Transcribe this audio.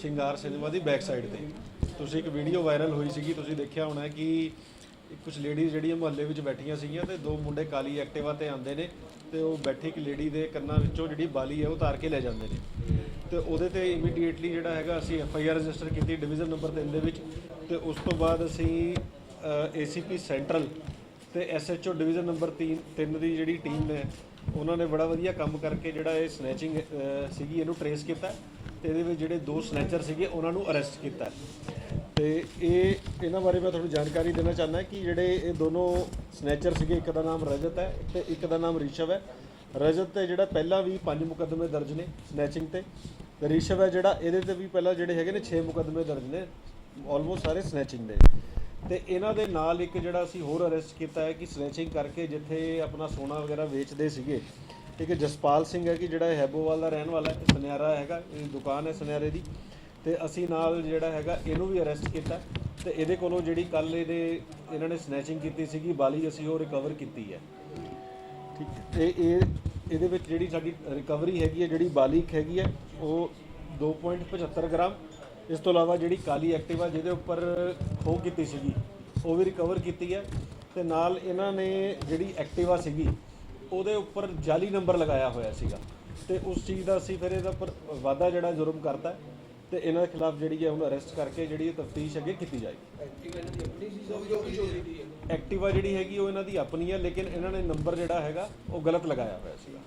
ਸ਼ਿੰਗਾਰ ਸਿਨੇਮਾ ਦੀ back side ਤੇ। ਤੁਸੀਂ ਇੱਕ ਵੀਡੀਓ ਵਾਇਰਲ ਹੋਈ ਸੀਗੀ, ਤੁਸੀਂ ਦੇਖਿਆ ਹੋਣਾ ਕਿ ਕੁਝ ਲੇਡੀਜ਼ ਜਿਹੜੀਆਂ ਮੁਹੱਲੇ ਵਿੱਚ ਬੈਠੀਆਂ ਸੀਗੀਆਂ ਤੇ ਦੋ ਮੁੰਡੇ ਕਾਲੀ ਐਕਟਿਵਾ ਤੇ ਆਉਂਦੇ ਨੇ ਤੇ ਉਹ ਬੈਠੀ ਇੱਕ ਲੇਡੀ ਦੇ ਕੰਨਾਂ ਵਿੱਚੋਂ ਜਿਹੜੀ ਬਾਲੀ ਹੈ ਉਹ ਉਤਾਰ ਕੇ ਲੈ ਜਾਂਦੇ ਨੇ। ਤੇ ਉਹਦੇ ਤੇ ਇਮੀਡੀਏਟਲੀ ਜਿਹੜਾ ਹੈਗਾ ਅਸੀਂ ਐਫ ਆਈ ਆਰ ਰਜਿਸਟਰ ਕੀਤੀ ਡਿਵੀਜ਼ਨ ਨੰਬਰ 3 ਦੇ ਵਿੱਚ ਤੇ ਉਸ ਤੋਂ ਬਾਅਦ ਅਸੀਂ ਏਸੀਪੀ ਸੈਂਟਰਲ ਤੇ ਐਸਐਚਓ ਡਿਵੀਜ਼ਨ ਨੰਬਰ 3 3 ਦੀ ਜਿਹੜੀ ਟੀਮ ਹੈ ਉਹਨਾਂ ਨੇ ਬੜਾ ਵਧੀਆ ਕੰਮ ਕਰਕੇ ਜਿਹੜਾ ਇਹ ਸਨੈਚਿੰਗ ਸੀਗੀ, ਇਹਨੂੰ ਟਰੇਸ ਕੀਤਾ। ਤੇ ਇਹਦੇ ਵਿੱਚ ਜਿਹੜੇ ਦੋ ਸਨੈਚਰ ਸੀਗੇ, ਉਹਨਾਂ ਨੂੰ ਅਰੈਸਟ ਕੀਤਾ। ਤੇ ਇਹ, ਇਹਨਾਂ ਬਾਰੇ ਮੈਂ ਤੁਹਾਨੂੰ ਜਾਣਕਾਰੀ ਦੇਣਾ ਚਾਹੁੰਦਾ ਕਿ ਜਿਹੜੇ ਇਹ ਦੋਨੋਂ ਸਨੈਚਰ ਸੀਗੇ, ਇੱਕ ਦਾ ਨਾਮ ਰਜਤ ਹੈ ਤੇ ਇੱਕ ਦਾ ਨਾਮ ਰਿਸ਼ਵ ਹੈ। ਰਜਤ ਤੇ ਜਿਹੜਾ ਪਹਿਲਾਂ ਵੀ ਪੰਜ ਮੁਕੱਦਮੇ ਦਰਜ ਨੇ ਸਨੈਚਿੰਗ ਤੇ। ਤੇ ਰਿਸ਼ਵ ਹੈ ਜਿਹੜਾ ਇਹਦੇ ਤੇ ਵੀ ਪਹਿਲਾਂ ਜਿਹੜੇ ਹੈਗੇ ਨੇ 6 ਮੁਕੱਦਮੇ ਦਰਜ ਨੇ ਆਲਮੋਸਟ ਸਾਰੇ ਸਨੈਚਿੰਗ ਦੇ। ਤੇ ਇਹਨਾਂ ਦੇ ਨਾਲ ਇੱਕ ਜਿਹੜਾ ਅਸੀਂ ਹੋਰ ਅਰੈਸਟ ਕੀਤਾ ਹੈ ਕਿ ਸਨੈਚਿੰਗ ਕਰਕੇ ਜਿੱਥੇ ਆਪਣਾ ਸੋਨਾ ਵਗੈਰਾ ਵੇਚਦੇ ਸੀਗੇ ਠੀਕ ਹੈ ਜਸਪਾਲ ਸਿੰਘ ਹੈ ਕਿ ਜਿਹੜਾ ਹੈਬੋਵਾਲ ਦਾ ਰਹਿਣ ਵਾਲਾ ਹੈ ਸੁਨਿਆਰਾ ਹੈਗਾ, ਇਹ ਦੁਕਾਨ ਹੈ ਸੁਨਿਆਰੇ ਦੀ। ਤੇ ਅਸੀਂ ਨਾਲ ਜਿਹੜਾ ਹੈਗਾ, ਇਹਨੂੰ ਵੀ ਅਰੈਸਟ ਕੀਤਾ। ਤੇ ਇਹਦੇ ਕੋਲੋਂ ਜਿਹੜੀ ਕੱਲ ਇਹਦੇ, ਇਹਨਾਂ ਨੇ ਸਨੈਚਿੰਗ ਕੀਤੀ ਸੀਗੀ, ਬਾਲੀ ਅਸੀਂ ਉਹ ਰਿਕਵਰ ਕੀਤੀ ਹੈ। ਠੀਕ ਹੈ। ਤੇ ਇਹ, ਇਹਦੇ ਵਿੱਚ ਜਿਹੜੀ ਸਾਡੀ ਰਿਕਵਰੀ ਹੈਗੀ ਹੈ, ਜਿਹੜੀ ਬਾਲੀ ਹੈਗੀ ਹੈ, ਉਹ 2.75 ਗ੍ਰਾਮ। ਇਸ ਤੋਂ ਇਲਾਵਾ ਜਿਹੜੀ ਕਾਲੀ ਐਕਟਿਵਾ ਜਿਹਦੇ ਉੱਪਰ ਖੋਹ ਕੀਤੀ ਸੀਗੀ, ਉਹ ਵੀ ਰਿਕਵਰ ਕੀਤੀ ਹੈ। ਤੇ ਨਾਲ ਇਹਨਾਂ ਨੇ ਜਿਹੜੀ ਐਕਟਿਵਾ ਸੀਗੀ ਉਹਦੇ ਉੱਪਰ ਜਾਲੀ ਨੰਬਰ ਲਗਾਇਆ ਹੋਇਆ ਸੀਗਾ। ਤੇ ਉਸ ਚੀਜ਼ ਦਾ ਅਸੀਂ ਫਿਰ ਇਹਦਾ ਉੱਪਰ ਵਾਧਾ ਜਿਹੜਾ ਜੁਰਮ ਕਰਤਾ ਤੇ ਇਹਨਾਂ ਦੇ ਖਿਲਾਫ ਜਿਹੜੀ ਹੈ ਉਹਨੂੰ ਅਰੈਸਟ ਕਰਕੇ ਜਿਹੜੀ ਤਫਤੀਸ਼ ਅੱਗੇ ਕੀਤੀ ਜਾਏਗੀ। ਐਕਟਿਵਾ ਜਿਹੜੀ ਹੈਗੀ ਉਹ ਇਹਨਾਂ ਦੀ ਆਪਣੀ ਹੈ ਲੇਕਿਨ ਇਹਨਾਂ ਨੇ ਨੰਬਰ ਜਿਹੜਾ ਹੈਗਾ ਉਹ ਗਲਤ ਲਗਾਇਆ ਹੋਇਆ ਸੀਗਾ।